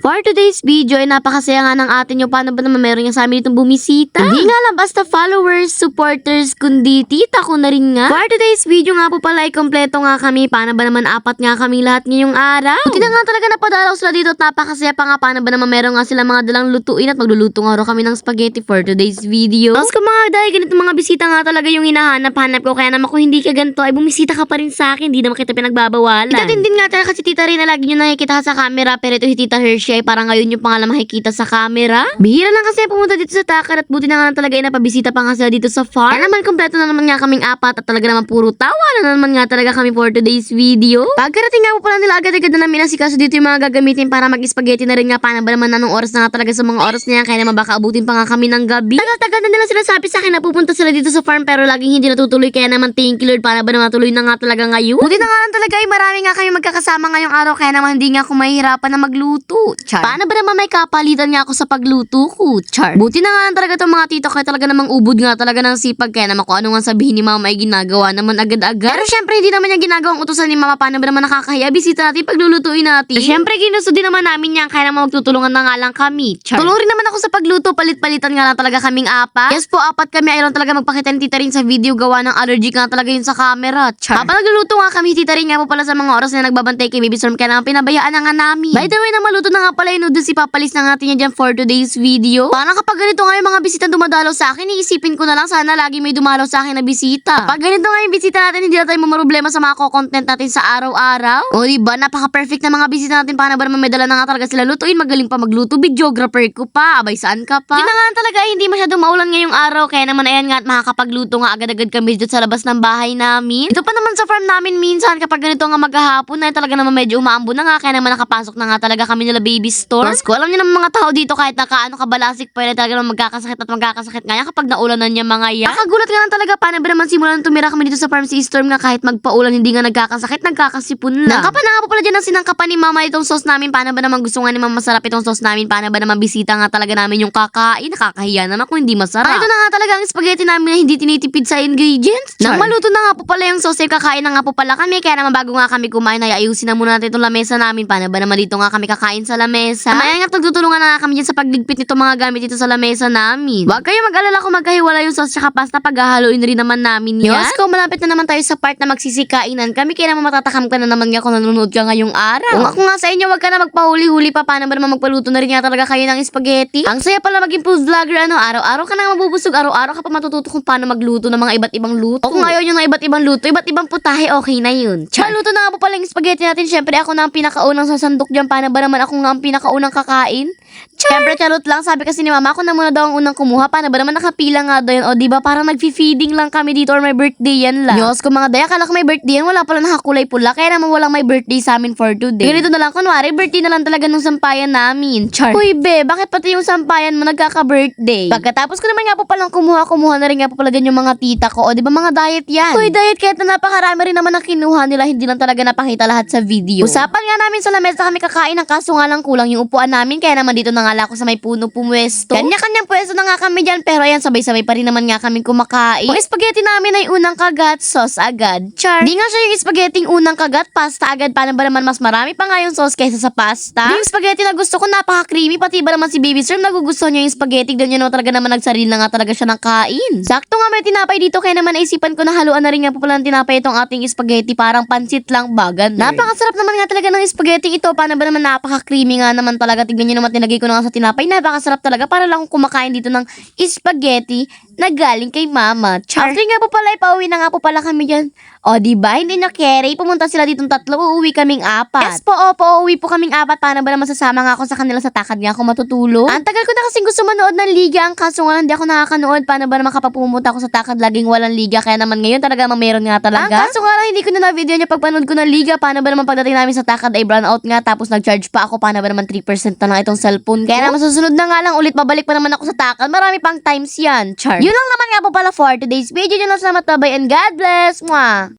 For today's video ay napakasaya nga ng atin yung paano ba naman meron nga sa amin itong bumisita. Hindi nga lang basta followers, supporters, kundi tita ko na rin nga. For today's video nga po pala ay kompleto nga kami. Paano ba naman apat nga kami lahat ngayong araw? Buti na nga talaga napadalaw sila dito at napakasaya pa nga paano ba naman meron nga sila mga dalang lutuin at magluluto nga raw kami ng spaghetti for today's video. Tapos kung mga dahil ganito mga bisita nga talaga yung hinahanap-hanap ko kaya naman kung hindi ka ganito ay bumisita ka pa rin sa akin. Hindi naman kita pinagbabawalan. Itatin din nga talaga kasi tita rin na lagi nyo nakikita sa camera pero ito si tita Hershey ay parang ngayon yung pangalan makikita sa camera. Bihira lang kasi pumunta dito sa Takar at buti na nga talaga ay napabisita pa nga sila dito sa farm. Kaya naman kompleto na naman nga kaming apat at talaga naman puro tawa na naman nga talaga kami for today's video. Pagkarating nga po pala nila agad-agad na namin asikaso dito yung mga gagamitin para mag-spaghetti na rin nga paano ba naman anong oras na nga talaga sa mga oras na yan kaya naman baka abutin pa nga kami ng gabi. Tagal-tagal na nila sinasabi sa akin na pupunta sila dito sa farm pero laging hindi natutuloy kaya naman thank you Lord para ba naman tuloy na nga talaga ngayon. Buti na nga lang talaga ay marami nga kami magkakasama ngayong araw kaya naman hindi nga ako mahihirapan na magluto. Char. Paano ba naman may kapalitan nga ako sa pagluto ko? Char. Buti na nga lang talaga itong mga tito kaya talaga namang ubod nga talaga ng sipag kaya naman kung ano nga sabihin ni mama ay ginagawa naman agad-agad. Pero syempre hindi naman niya ginagawang utusan ni mama paano ba naman nakakahiya bisita natin paglulutuin natin. Eh, syempre ginusto din naman namin yan kaya naman magtutulungan na nga lang kami. Char. Tulong rin naman ako sa pagluto palit-palitan nga lang talaga kaming apat. Yes po apat kami ayaw talaga magpakita ni tita rin sa video gawa ng allergic nga talaga yun sa camera. Char. Habang nagluluto nga kami tita rin nga po pala sa mga oras na nagbabantay kay Baby Storm kaya naman pinabayaan na nga namin. By the way na maluto na nga pala yung noodles ipapalis na natin yan dyan for today's video. Parang kapag ganito nga yung mga bisita dumadalaw sa akin, iisipin ko na lang sana lagi may dumalaw sa akin na bisita. Pag ganito nga yung bisita natin, hindi na tayo mamroblema sa mga content natin sa araw-araw. O diba, napaka-perfect na mga bisita natin. Paano ba naman may dala na nga talaga sila lutuin? Magaling pa magluto. Videographer ko pa. Abay, saan ka pa? Yun na nga talaga, eh, hindi masyadong maulan ngayong araw. Kaya naman, ayan nga at makakapagluto nga agad-agad kami dito sa labas ng bahay namin. Ito pa naman sa farm namin minsan kapag ganito nga maghahapon na talaga naman medyo umaambo na nga. Kaya naman nakapasok na nga talaga kami nila baby store. Mas ko, alam niyo naman mga tao dito kahit nakaano kabalasik pa yun talaga magkakasakit at magkakasakit nga kapag naulanan niya mga yan. Nakagulat nga lang talaga paano ba naman simulan tumira kami dito sa farm si Storm nga kahit magpaulan hindi nga nagkakasakit, nagkakasipon lang. Nangkapan na nga po pala dyan ang sinangkapan ni mama itong sauce namin. Paano ba naman gusto nga ni mama masarap itong sauce namin? Paano ba naman bisita nga talaga namin yung kakain? Nakakahiya naman kung hindi masarap. Ah, ito na nga talaga ang spaghetti namin na hindi tinitipid sa ingredients. Nang maluto na nga po pala yung sauce, ay kakain na nga po pala kami. Kaya naman bago nga kami kumain, ay ayusin na muna natin itong lamesa namin. Paano ba naman dito nga kami kakain sa lamesa? Mamaya nga tutulungan na kami dyan sa pagligpit nito mga gamit dito sa lamesa namin. Huwag kayo mag-alala kung magkahiwala yung sauce tsaka pasta paghahaluin rin naman namin yan. Diyos ko, malapit na naman tayo sa part na magsisikainan kami. Kaya naman matatakam ka na naman nga kung nanonood ka ngayong araw. Kung ako nga sa inyo, wag ka na magpahuli-huli pa. Paano ba naman magpaluto na rin nga talaga kayo ng spaghetti? Ang saya pala maging food vlogger, ano, araw-araw ka na mabubusog, araw-araw ka pa matututo kung paano magluto ng mga iba't ibang luto. O kung ayaw nyo ng iba't ibang luto, iba't ibang putahe, okay na yun. Char. Maluto na nga po pala yung spaghetti natin. Siyempre, ako na ang pinakaunang sasandok dyan. Paano ba naman ako nga ang pinakaunang kakain? Siyempre, charot lang. Sabi kasi ni mama, ako na muna daw ang unang kumuha. Paano ba naman nakapila nga daw yun? O, di ba parang nag-feeding lang kami dito or may birthday yan lang. Diyos ko mga daya, kala ko may birthday yan. Wala pala nakakulay pula. Kaya naman walang may birthday sa amin for today. Ganito na lang, kunwari, birthday na lang talaga nung sampayan namin. Char. Uy, be, bakit pati yung sampayan mo nagkaka-birthday? Pagkatapos ko naman nga po palang kumuha, kumuha na rin nga po pala yung mga tita ko. O, di ba mga diet yan? Uy, diet kahit na napakarami rin naman ang kinuha nila, hindi lang talaga napakita lahat sa video. Usapan nga namin sa lamesa kami kakain ng kaso nga lang kulang yung upuan namin. Kaya naman dito na nga lang ako sa may puno pumwesto. Kanya-kanyang pwesto na nga kami dyan, pero ayan, sabay-sabay pa rin naman nga kami kumakain. Yung spaghetti namin ay unang kagat, sauce agad. Char. Di nga siya yung spaghetti unang kagat, pasta agad. Paano ba naman mas marami pa nga yung sauce kaysa sa pasta? Yung spaghetti na gusto ko, napaka-creamy. Pati ba naman si Baby Sir, nagugustuhan niya yung spaghetti. Ganyan naman talaga naman nagsarili na nga talaga siya ng kain. Sakto nga may tinapay dito, kaya naman naisipan ko na haluan na rin nga po pala ng tinapay itong ating spaghetti. Parang pansit lang bagan. Napakasarap naman nga talaga ng spaghetti ito. Paano ba naman napaka-creamy nga naman talaga. Tignan nyo naman tinagay ko na sa tinapay. Napakasarap talaga. Para lang kumakain dito ng spaghetti na galing kay mama. Char. After nga po pala, ipauwi na nga po pala kami dyan. O, di ba? Hindi nyo carry. Pumunta sila ditong tatlo. Uuwi kaming apat. Yes po, opo. Uuwi po kaming apat. Paano ba naman sasama nga ako sa kanila sa takad nga ako matutulog? Ang tagal ko na kasing gusto manood ng liga. Ang kaso nga, hindi ako nakakanood. Paano ba naman kapag pumunta ako sa takad, laging walang liga. Kaya naman ngayon talaga naman meron nga talaga. Ang kaso nga lang, hindi ko na na-video niya pagpanood ko ng liga. Paano ba naman pagdating namin sa takad ay brown out nga. Tapos nag-charge pa ako. Paano ba naman 3% na lang itong cellphone ko? Kaya naman susunod na nga lang ulit. Babalik pa naman ako sa takad. Marami pang times yan. Char. Yun lang naman nga po pala for today's video. Yun lang salamat. Bye and God bless. Mwah.